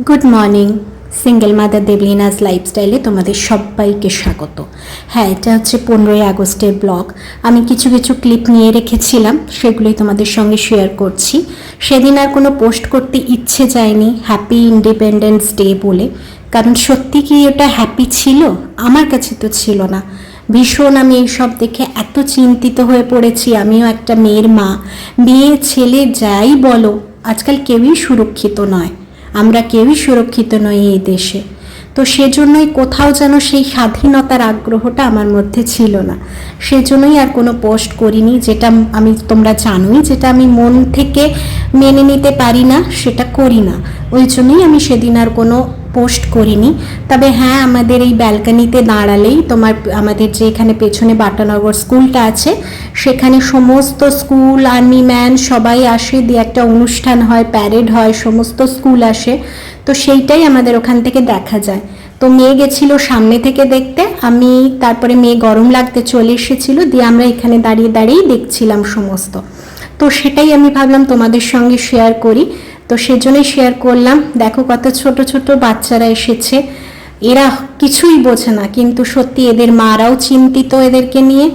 Good morning single mother Debolina's লাইফস্টাইলে তোমাদের সবাইকে স্বাগত। হ্যাঁ এটা হচ্ছে পনেরোই আগস্টের ব্লগ। আমি কিছু কিছু ক্লিপ নিয়ে রেখেছিলাম, সেগুলোই তোমাদের সঙ্গে শেয়ার করছি। সেদিন আর কোনো পোস্ট করতে ইচ্ছে যায়নি হ্যাপি ইন্ডিপেন্ডেন্স ডে বলে। কারণ সত্যি কি ওটা হ্যাপি ছিল? আমার কাছে তো ছিল না। ভীষণ আমি এইসব দেখে এত চিন্তিত হয়ে পড়েছি। আমিও একটা মেয়ের মা। মেয়ে, ছেলে, যাই বলো, আজকাল কেউই সুরক্ষিত নয়। আমরা কেউই সুরক্ষিত নই এই দেশে। তো সেজন্যই কোথাও যেন সেই স্বাধীনতার আগ্রহটা আমার মধ্যে ছিল না। সেজন্যই আর কোনো পোস্ট করিনি, যেটা আমি তোমরা জানোই, যেটা আমি মন থেকে মেনে নিতে পারি না, সেটা করি না। ওই জন্যই আমি সেদিন আর কোনো পোস্ট করিনি। তবে হ্যাঁ আমাদের এই ব্যালকানিতে দাঁড়ালেই তোমার, আমাদের যে এখানে পেছনে বাটানগর স্কুলটা আছে, সেখানে সমস্ত স্কুল, আর্মি ম্যান সবাই আসে, দিয়ে একটা অনুষ্ঠান হয় প্যারেড হয়, সমস্ত স্কুল আসে। তো সেইটাই আমাদের ওখান থেকে দেখা যায়। তো মেয়ে গেছিল সামনে থেকে দেখতে, আমি তারপরে মেয়ে গরম লাগতে চলে এসেছিল, দিয়ে আমরা এখানে দাঁড়িয়ে দাঁড়িয়েই দেখছিলাম সমস্ত। তো সেটাই আমি ভাবলাম তোমাদের সঙ্গে শেয়ার করি। তো সেজন্যই শেয়ার করলাম। দেখো কত ছোট ছোট বাচ্চারা এসেছে। এরা কিছুই বোঝে না, কিন্তু সত্যি এদের মারাও চিন্তিত এদেরকে নিয়ে,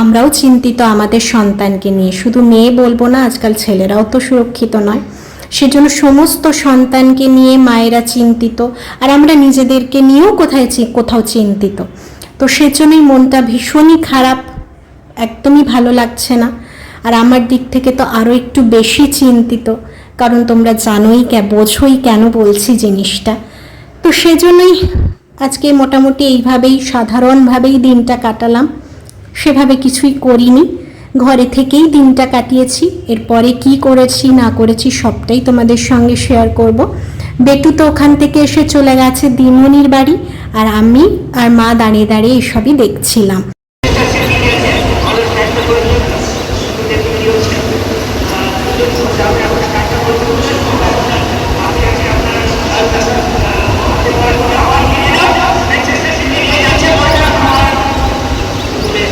আমরাও চিন্তিত আমাদের সন্তানকে নিয়ে। শুধু মেয়ে বলব না, আজকাল ছেলেরাও তো সুরক্ষিত নয়। সেজন্য সমস্ত সন্তানকে নিয়ে মায়েরা চিন্তিত, আর আমরা নিজেদেরকে নিয়েও কোথায় কোথাও চিন্তিত। তো সেজন্যই মনটা ভীষণই খারাপ, একদমই ভালো লাগছে না। আর আমার দিক থেকে তো আরও একটু বেশি চিন্তিত। কারণ তোমরা জানোই কে বোঝোই কেন বলছি জিনিসটা। তো সেজন্যই আজকে মোটামুটি এইভাবেই, সাধারণভাবেই দিনটা কাটালাম। সেভাবে কিছুই করিনি। ঘরে থেকেই দিনটা কাটিয়েছি। এরপরে কি করেছি, না করেছি সবটাই তোমাদের সঙ্গে শেয়ার করব। বেটু তো ওখান থেকে এসে চলে গেছে দিমনির বাড়ি, আর আমি আর মা দাঁড়িয়ে দাঁড়িয়ে এসবই দেখছিলাম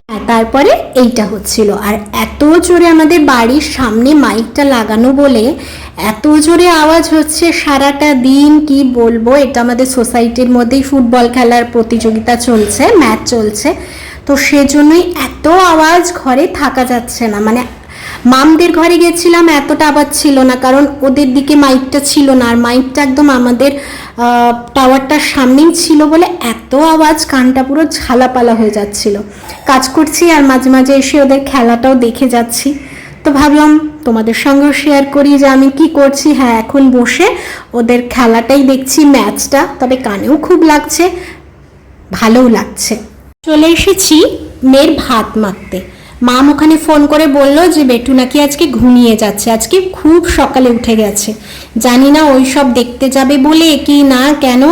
হ্যাঁ, তারপরে এইটা হচ্ছিল। আর এত জোরে আমাদের বাড়ির সামনে মাইকটা লাগানো বলে এত জোরে আওয়াজ হচ্ছে, সারাটা দিন কি বলব? এটা আমাদের সোসাইটির মধ্যেই ফুটবল খেলার প্রতিযোগিতা চলছে, ম্যাচ চলছে। তো সেজন্যই এত আওয়াজ ঘরে থাকা যাচ্ছে না। মানে মামদের ঘরে গেছিলাম, এতটা আওয়াজ ছিল না, কারণ ওদের দিকে মাইকটা ছিল না, আর মাইকটা একদম আমাদের টাওয়ারটার সামনেই ছিল বলে এত আওয়াজ, কানটা পুরো ঝালাপালা হয়ে যাচ্ছিল। কাজ করছি আর মাঝে মাঝে এসে ওদের খেলাটাও দেখে যাচ্ছি। তো ভাবলাম তোমাদের সঙ্গেও শেয়ার করি যে আমি কি করছি। হ্যাঁ এখন বসে ওদের খেলাটাই দেখছি, ম্যাচটা, তবে কানেও খুব লাগছে, ভালোও লাগছে। চলে এসেছি মেয়ের ভাত মাখতে মাম ওখানে ফোন করে বলল যে, বেটু নাকি আজকে ঘুমিয়ে যাচ্ছে। আজকে খুব সকালে উঠে গেছে। জানি না ওই সব দেখতে যাবে বলে কি না, কেন?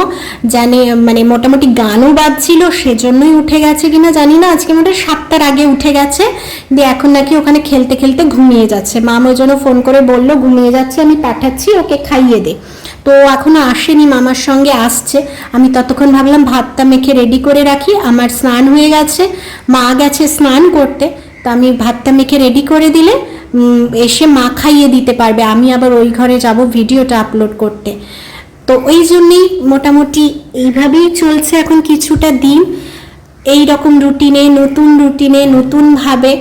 জানে মানে মোটামুটি গানও বাজছিল, সেজন্যই উঠে গেছে কিনা জানি না। আজকে মোটামুটি সাতটার আগে উঠে গেছে। দিয়ে এখন নাকি ওখানে খেলতে খেলতে ঘুমিয়ে যাচ্ছে। মাম ওই জন্য ফোন করে বলল, ঘুমিয়ে যাচ্ছে, আমি পাঠাচ্ছি, ওকে খাইয়ে দে। তো এখনও আসেনি মামার সঙ্গে, আসছে। আমি ততক্ষণ ভাবলাম, ভাতটা মেখে রেডি করে রাখি। আমার স্নান হয়ে গেছে। মা গেছে স্নান করতে। তা আমি ভাতটা মেখে রেডি করে দিলে এসে মা খাইয়ে দিতে পারবে। আমি আবার ওই ঘরে যাব ভিডিওটা আপলোড করতে। তো ওই জন্যেই মোটামুটি এইভাবেই চলছে এখন কিছুটা দিন। এই রকম রুটিনে নতুন রুটিনে নতুনভাবে।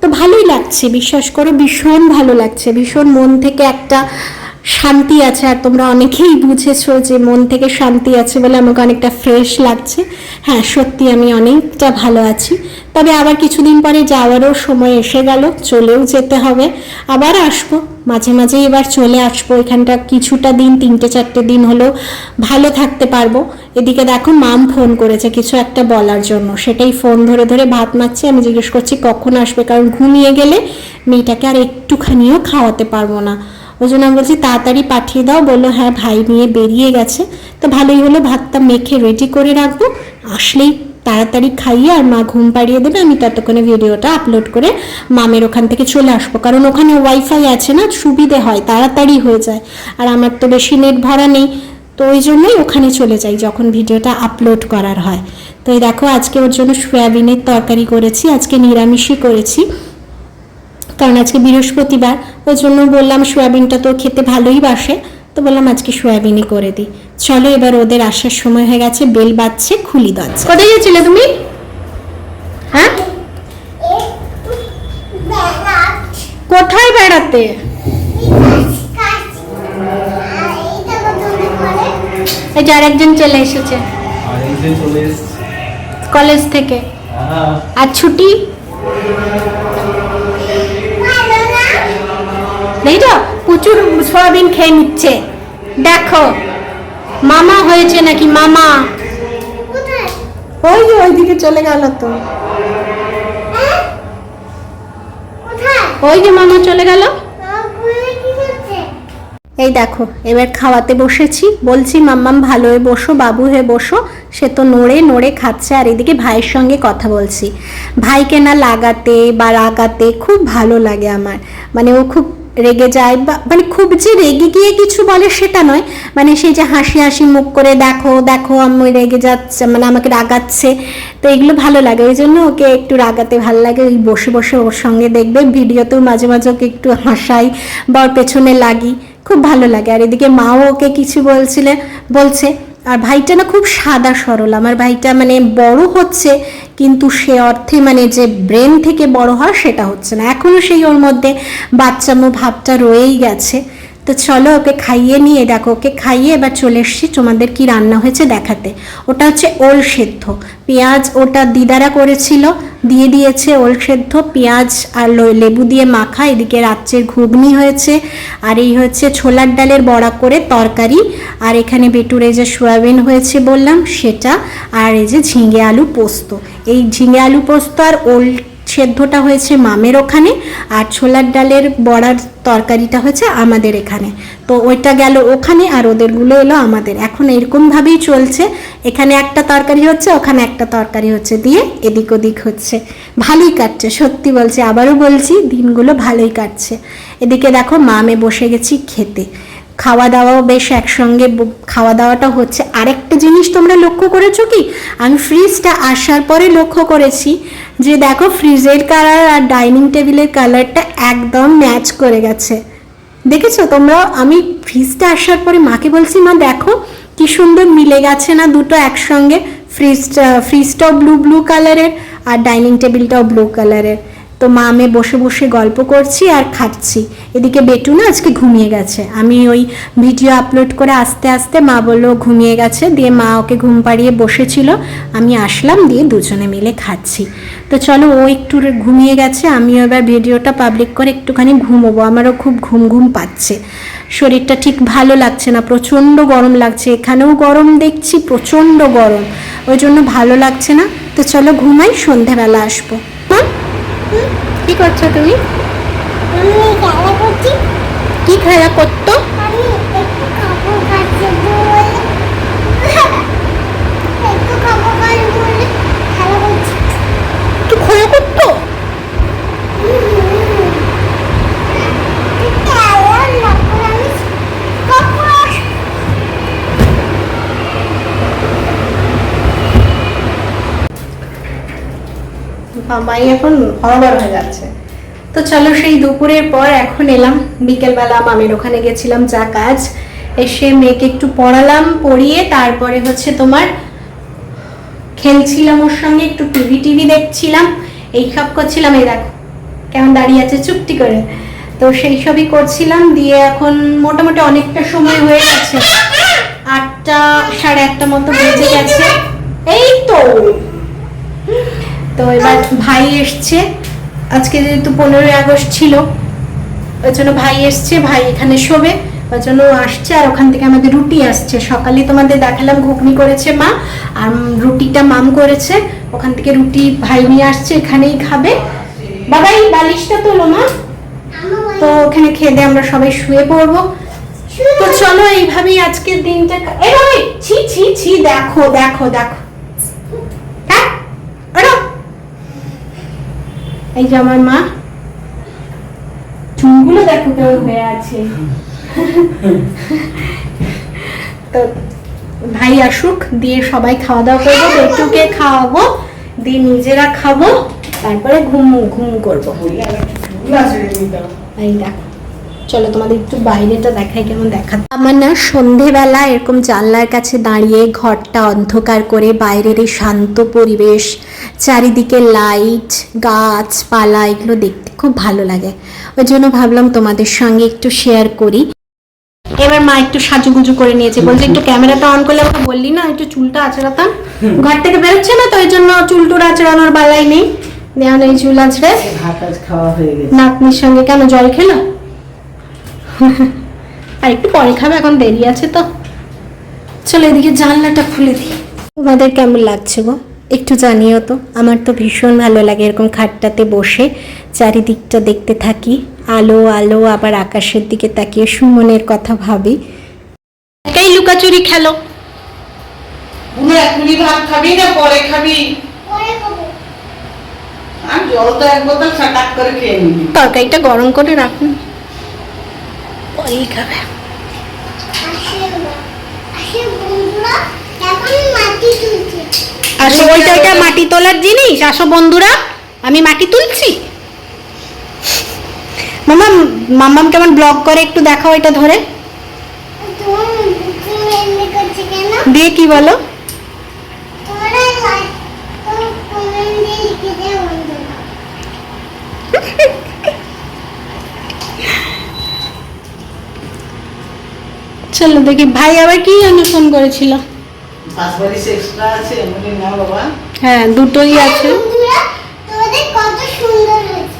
তো ভালোই লাগছে, বিশ্বাস করো, ভীষণ ভালো লাগছে। ভীষণ মন থেকে একটা শান্তি আছে আর তোমরা অনেকেই বুঝেছ যে মন থেকে শান্তি আছে বলে আমাকে অনেকটা ফ্রেশ লাগছে। হ্যাঁ সত্যি আমি অনেকটা ভালো আছি। তবে আবার কিছুদিন পরে যাওয়ারও সময় এসে গেল, চলেও যেতে হবে। আবার আসব, মাঝে মাঝে এবার চলে আসব। এখানটা কিছুটা দিন, তিনটে চারটে দিন হলেও ভালো থাকতে পারব। এদিকে দেখো, মাম ফোন করেছে কিছু একটা বলার জন্য। সেটাই ফোন ধরে ধরে ভাত মারছি আমি জিজ্ঞেস করছি, কখন আসবে? কারণ ঘুমিয়ে গেলে মেয়েটাকে আর একটুখানিও খাওয়াতে পারব না। ওই জন্য আমি বলছি, তাড়াতাড়ি পাঠিয়ে দাও। বলল হ্যাঁ ভাই নিয়ে বেরিয়ে গেছে। তো ভালোই হলো, ভাতটা মেখে রেডি করে রাখব। আসলেই তাড়াতাড়ি খাইয়ে আর মা ঘুম পাড়িয়ে দেবে, আমি ততক্ষণে ভিডিওটা আপলোড করে মামের ওখান থেকে চলে আসব। কারণ ওখানে ওয়াইফাই আছে না, সুবিধে হয়, তাড়াতাড়ি হয়ে যায়। আর আমার তো বেশি নেট ভরা নেই, তো ওই জন্যই ওখানে চলে যাই যখন ভিডিওটা আপলোড করার হয়। তো এই দেখো, আজকে ওর জন্য সয়াবিনের তরকারি করেছি, আজকে নিরামিষই করেছি। কারণ আজকে বৃহস্পতিবার ওই জন্য বললাম সয়াবিনটা তো খেতে ভালোই বাসে তো বললাম আজকে সয়াবিনই করে দিই। চলো এবার ওদের আসার সময় হয়ে গেছে বেল বাজছে খুলি দরজা। কোথায় গেছিলে তুমি? হ্যাঁ? কোথায় বেড়াতে? এই যে আরেকজন চলে এসেছে। চলে কলেজ থেকে। আর ছুটি? নেই তো প্রচুর সয়াবিন খেয়ে নিচ্ছে। দেখো। মামা হয়েছে নাকি মামা? ওই যে ওইদিকে চলে গেল তো। ওই যে মামা চলে গেল? এই দেখো, এবার খাওয়াতে বসেছি। বলছি মাম্মাম ভালো হয়ে বসো, বাবু হয়ে বসো। সে তো নড়ে নড়ে খাচ্ছে আর এদিকে ভাইয়ের সঙ্গে কথা বলছি। ভাইকে না লাগাতে বা রাগাতে খুব ভালো লাগে আমার। মানে ও খুব রেগে যায় বা মানে খুব যে রেগে গিয়ে কিছু বলে সেটা নয়। মানে সেই যে হাসি হাসি মুখ করে দেখো দেখো আমি রেগে যাচ্ছে মানে আমাকে রাগাচ্ছে। তো এগুলো ভালো লাগে। ওই জন্য ওকে একটু রাগাতে ভালো লাগে। ওই বসে বসে ওর সঙ্গে দেখবে। ভিডিওতেও মাঝে মাঝে ওকে একটু হাসাই বা ওর পেছনে লাগি। খুব ভালো লাগে। আর এদিকে মাও ওকে কিছু বলছিলে, বলছে, আর ভাইটা না খুব সাদা সরল। আমার ভাইটা মানে বড় হচ্ছে, কিন্তু সে অর্থে মানে যে ব্রেন থেকে বড় হয় সেটা হচ্ছে না। এখনও সেই ওর মধ্যে বাচ্চামো ভাবটা রয়েই গেছে। তো চলো ওকে খাইয়ে নিয়ে দেখো, ওকে খাইয়ে এবার চলে এসছি তোমাদের কি রান্না হয়েছে দেখাতে। ওটা হচ্ছে ওল সেদ্ধ। পেঁয়াজ ওটা দিদারা করেছিল, দিয়ে দিয়েছে ওল সেদ্ধ, পেঁয়াজ আর লেবু দিয়ে মাখা, এদিকে রাত্রের ঘুগনি হয়েছে, আর এই হচ্ছে ছোলার ডালের বড়া করে তরকারি, আর এখানে বেটুরে যে সয়াবিন হয়েছে বললাম, সেটা, আর এই যে ঝিঙে আলু পোস্ত। এই ঝিঙে আলু পোস্ত আর ওল সেদ্ধটা হয়েছে মামের ওখানে আর ছোলার ডালের বড়ার তরকারিটা হয়েছে আমাদের এখানে। তো ওইটা গেল ওখানে আর ওদেরগুলো এলো আমাদের। এখন এরকমভাবেই চলছে। এখানে একটা তরকারি হচ্ছে, ওখানে একটা তরকারি হচ্ছে। দিয়ে এদিক ওদিক হচ্ছে। ভালোই কাটছে, সত্যি বলছি। আবারও বলছি, দিনগুলো ভালোই কাটছে। এদিকে দেখো, মামে বসে গেছি খেতে। খাওয়া দাওয়াও বেশ একসঙ্গে খাওয়া দাওয়াটা হচ্ছে। আরেকটা জিনিস তোমরা লক্ষ্য করেছ কি? আমি ফ্রিজটা আসার পরে লক্ষ্য করেছি যে দেখো ফ্রিজের কালার আর ডাইনিং টেবিলের কালারটা একদম ম্যাচ করে গেছে। দেখেছ তোমরা? আমি ফ্রিজটা আসার পরে মাকে বলছি, মা, দেখো কি সুন্দর মিলে গেছে না দুটো একসঙ্গে ফ্রিজটা ফ্রিজটাও ব্লু ব্লু কালারের আর ডাইনিং টেবিলটাও ব্লু কালারের তো মা, আমি বসে বসে গল্প করছি আর খাচ্ছি। এদিকে বেটু না আজকে ঘুমিয়ে গেছে। আমি ওই ভিডিও আপলোড করে আস্তে আস্তে মা বলল, ঘুমিয়ে গেছে? দিয়ে মা ওকে ঘুম পাড়িয়ে বসেছিল। আমি আসলাম দিয়ে দুজনে মিলে খাচ্ছি। তো চলো, ও একটু ঘুমিয়ে গেছে, আমিও এবার ভিডিওটা পাবলিক করে একটুখানি ঘুমোবো। আমারও খুব ঘুম ঘুম পাচ্ছে। শরীরটা ঠিক ভালো লাগছে না, প্রচণ্ড গরম লাগছে। এখানেও গরম দেখছি, প্রচণ্ড গরম। ওই জন্য ভালো লাগছে না। তো চলো, ঘুমাই, সন্ধেবেলা আসব। কি করছ তুমি কি খেলা করতো খেলা করতো বাবাই এখন হরবর হয়ে যাচ্ছে। তো চলো সেই দুপুরের পর এখন এলাম। বিকেলবেলা মামের ওখানে গেছিলাম যা কাজ। এসে মেয়েকে একটু পড়ালাম, পড়িয়ে তারপরে হচ্ছে তোমার খেলছিলাম ওর সঙ্গে, একটু টিভি টিভি দেখছিলাম। এই সব করছিলাম, এই দেখো, কেমন দাঁড়িয়ে আছে চুপটি করে। তো সেই সবই করছিলাম, দিয়ে এখন মোটামুটি অনেকটা সময় হয়ে গেছে। আটটা, সাড়ে আটটা মতো বেজে গেছে। এই তো! তো এবার ভাই এসছে। আজকে যেহেতু পনেরোই আগস্ট ছিল ওই জন্য ভাই এসছে ভাই এখানে শোবে ওই জন্য আসছে আর ওখান থেকে আমাদের রুটি আসছে। সকালে তোমাদের দেখালাম ঘুগনি করেছে মা আর রুটিটা মাম করেছে। ওখান থেকে রুটি ভাই নিয়ে আসছে এখানেই খাবে। বাবা এই বালিশটা তোলো মা। তো ওখানে খেয়ে দিয়ে আমরা সবাই শুয়ে পড়ব। তো চলো এইভাবেই আজকের দিনটা এই, ছি ছি ছি দেখো দেখো দেখো হ্যাঁ ওঠো। এই যে আমার মা চুলগুলো দেখো কেমন হয়ে আছে। তো ভাই আসুক দিয়ে সবাই খাওয়া দাওয়া করব বেটুকে খাওয়াবো দিয়ে নিজেরা খাব তারপরে ঘুম ঘুম করব। এই দেখো। চলো তোমাদের একটু বাইরেটা দেখাই কেমন দেখা আমার না সন্ধেবেলা এরকম জানলার কাছে দাঁড়িয়ে ঘরটা অন্ধকার করে বাইরের এই শান্ত পরিবেশ চারিদিকে লাইট গাছপালা এগুলো দেখতে খুব ভালো লাগে। ওই জন্য ভাবলাম তোমাদের সঙ্গে একটু শেয়ার করি। এবার মা একটু সাজুগুজু করে নিয়েছে। বলছে একটু ক্যামেরাটা অন করলে আমাকে বললি না একটু চুলটা আঁচড়াতাম? ঘর থেকে বেরোচ্ছে না তো ওই জন্য চুল টুল আঁচড়ানোর বালাই নেই? দেওয়া এই চুল আঁচড়ে। ভাত টাজ খাওয়া হয়ে গেছে। নাতনির সঙ্গে কেন জল খেলো? আর একটু পরে খাবে এখন দেরি আছে তো। চলো এদিকে জানলাটা খুলে দিই। তোমাদের কেমন লাগছে গো? একটু জানিও তো আমার তো ভীষণ ভালো লাগে এরকম খাটটাতে বসে চারিদিকটা দেখতে থাকি আলো আলো আবার আকাশের দিকে তাকিয়ে সুমনের কথা ভাবি। একাই লুকাচুরি খেলো। এখনই ভাত খাবি না পরে খাবি? আর জল তো এক বোতল ফাটাক করে খেয়ে নিবি। তরকারিটা গরম করে রাখুন। খাবে। আসো ওইটা ওইটা মাটি তোলার জিনিস? আসো বন্ধুরা আমি মাটি তুলছি। মামা মামাম কেমন ব্লগ করে একটু দেখাও এটা ধরে। দিয়ে কি বলো? চলো দেখি। ভাই আবার কি জন্য ফোন করেছিল? পাঁচ বারিশ এক্সট্রা আছে বলি না বাবা। হ্যাঁ দুটোই আছে। তোমাদের কত সুন্দর হয়েছে।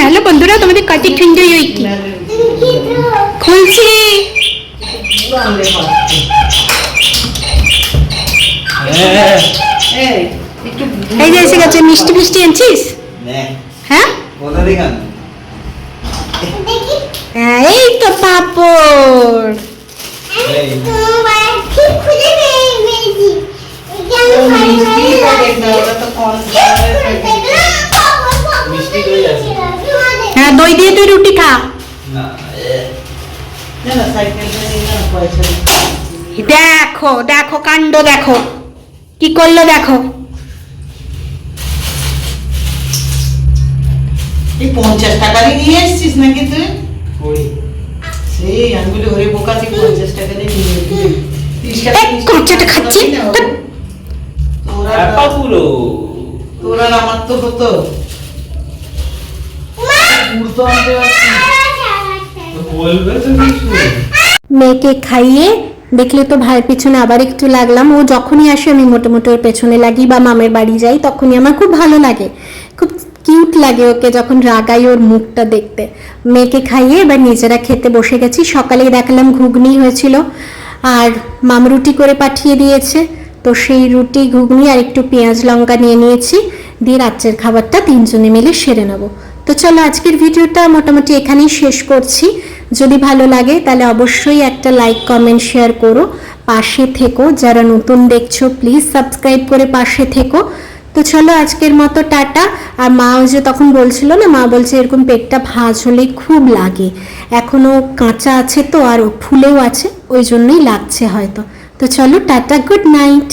হ্যালো বন্ধুরা তোমাদের কাটি ঠুঞ্জই ওই কি? তুমি কি দেবো? খুলছি। হ্যাঁ। এই যে এসে গেছে মিষ্টি মিষ্টি এনেছিস? হ্যাঁ? হ্যাঁ, এই তো পাপড়। হ্যাঁ দই দিয়ে তুই রুটি খা। দেখো দেখো কাণ্ড দেখো। কি করল দেখো? পঞ্চাশ টাকারই নিয়ে এসছিস নাকি তুই? কই? সেই ওরে বোকা তুই পঞ্চাশ টাকা দিয়ে নিয়ে তিরিশ টাকা, এই, তিরিশ কচ্ছাটা টাকা খাচ্ছি। পাবি না বাবু? তোরা পুরো তোর আমার তো হতো। উড়তো আনতে বলবে তো কিছু। মেয়েকে খাইয়ে দেখলে তো ভাইয়ের পিছনে আবার একটু লাগলাম। ও যখনই আসে আমি মোটামুটি ওর পেছনে লাগি বা মামের বাড়ি যাই তখনই আমার খুব ভালো লাগে। খুব কিউট লাগে ওকে যখন রাগাই ওর মুখটা দেখতে। মেয়েকে খাইয়ে এবার নিজেরা খেতে বসে গেছি। সকালেই দেখালাম ঘুগনি হয়েছিল আর মাম রুটি করে পাঠিয়ে দিয়েছে। তো সেই রুটি, ঘুগনি আর একটু পেঁয়াজ লঙ্কা নিয়ে নিয়েছি। দিয়ে রাত্রের খাবারটা তিনজনে মিলে সেরে নেব। তো চলো আজকের ভিডিওটা মোটামুটি এখানেই শেষ করছি। যদি ভালো লাগে তাহলে অবশ্যই একটা লাইক, কমেন্ট, শেয়ার করো। পাশে থেকো। যারা নতুন দেখছ, প্লিজ সাবস্ক্রাইব করে পাশে থেকো। তো চলো আজকের মতো টাটা। আর মাও যে তখন বলছিল না, মা বলছে এরকম পেটটা ভাঁজ হলেই খুব লাগে। এখনও কাঁচা আছে তো, আর ফুলেও আছে, ওই জন্যই লাগছে হয়তো। তো চলো টাটা, গুড নাইট।